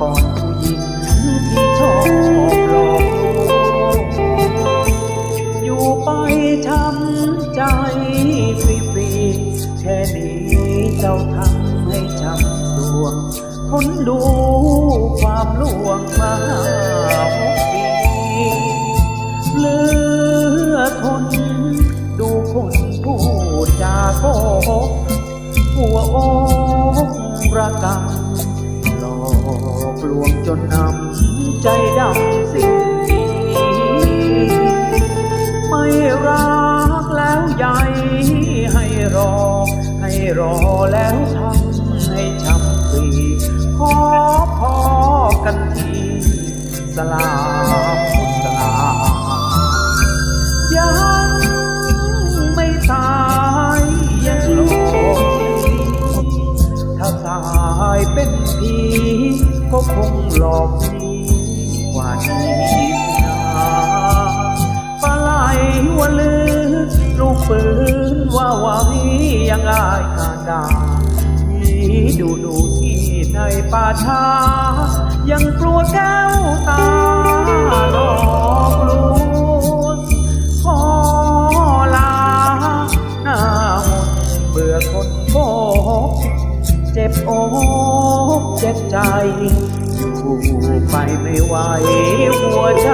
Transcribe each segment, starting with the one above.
ก่อนผู้หญิงที่ชอบหลอกลวงอยู่ไปช้ำใจฟรีๆแค่นี้เจ้าทำให้ช้ำดวงทนดูความลวงมาหกปีเลือทนดูคนพู อกระกำหลอกลวงจนนำใจดำสิ้นดีไม่รักแล้วใหญ่ให้รอ ให้รอแล้ว หลอกดีกว่านี้นะปลาไหลหัวลือลูกปืนว่าไว้ยังอายกาดาผีดูดูที่ในป่าช้ายังกลัวแก้วตาหลอกลวงขอลาหน้าหมดเบื่อคนโกหกเจ็บอกเจ็บใจ ไปไม่ไหวหัวใจ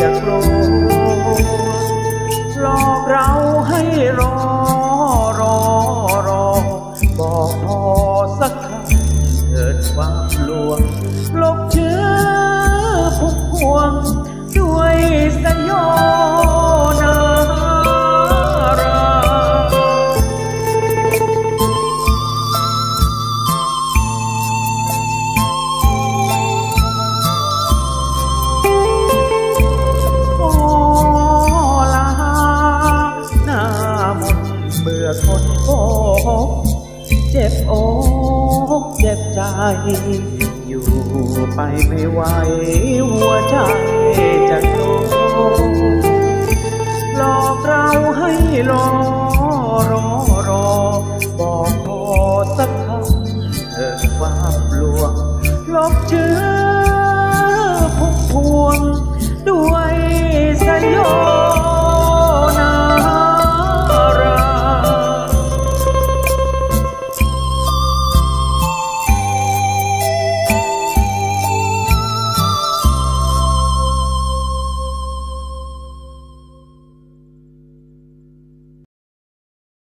จะกลัวหลอกเราให้รอรอรอ บอกพอสักคำเถิดความลวงลบเชื้อพุกพวง ด้วยสยอง อกเจ็บใจ อยู่ไปไม่ไหวหัวใจจะโดตหลอกเราให้รอรอรอ บอกพอสักคำเธอความลวงลบชื่อ